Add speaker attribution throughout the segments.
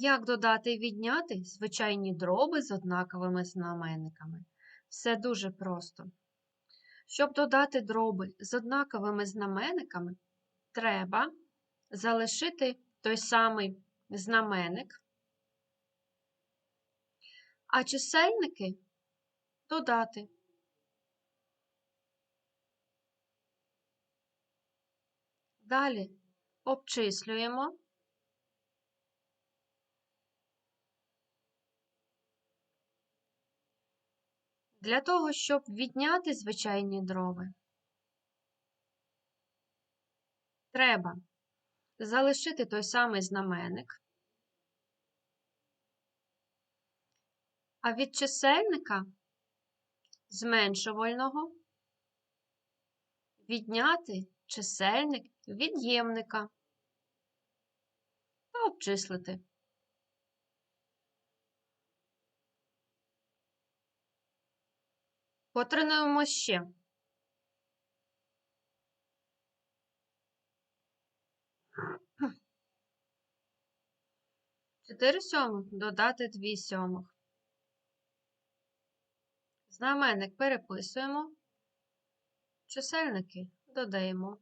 Speaker 1: Як додати і відняти звичайні дроби з однаковими знаменниками? Все дуже просто. Щоб додати дроби з однаковими знаменниками, треба залишити той самий знаменник, а чисельники додати. Далі обчислюємо. Для того, щоб відняти звичайні дроби, треба залишити той самий знаменник, а від чисельника зменшувального відняти чисельник від'ємника та обчислити. Потренуємо ще. Чотири сьомих додати дві сьомих. Знаменник переписуємо, чисельники додаємо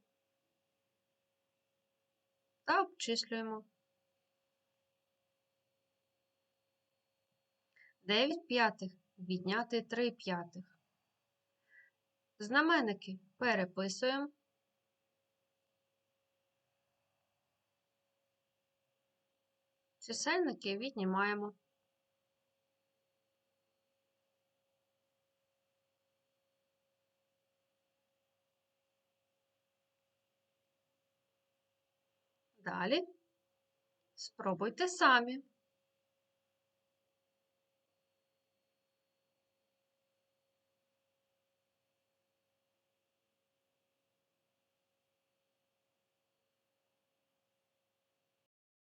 Speaker 1: та обчислюємо. 9 п'ятих відняти 3 п'ятих. Знаменники переписуємо. Чисельники віднімаємо. Далі спробуйте самі.